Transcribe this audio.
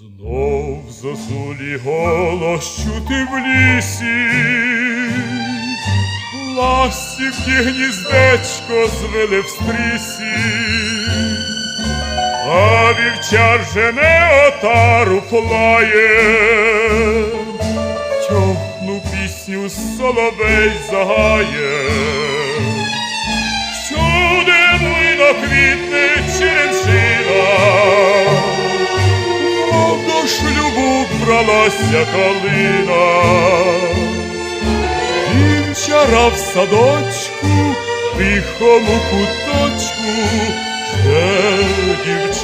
Знов зозулі голос чути в лісі, ластівки гніздечко звели в стрісі, а вівчар жене отару плає, тьохну пісню соловей загає. Всюди буйно квітне Шлюбу бралася калина, Вівчара в садочку, тихому куточку.